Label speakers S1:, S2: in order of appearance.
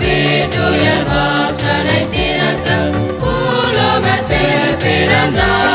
S1: வீட்டுயர் வாசலை திறக்க பூலோகத்தில் பிறந்தார்.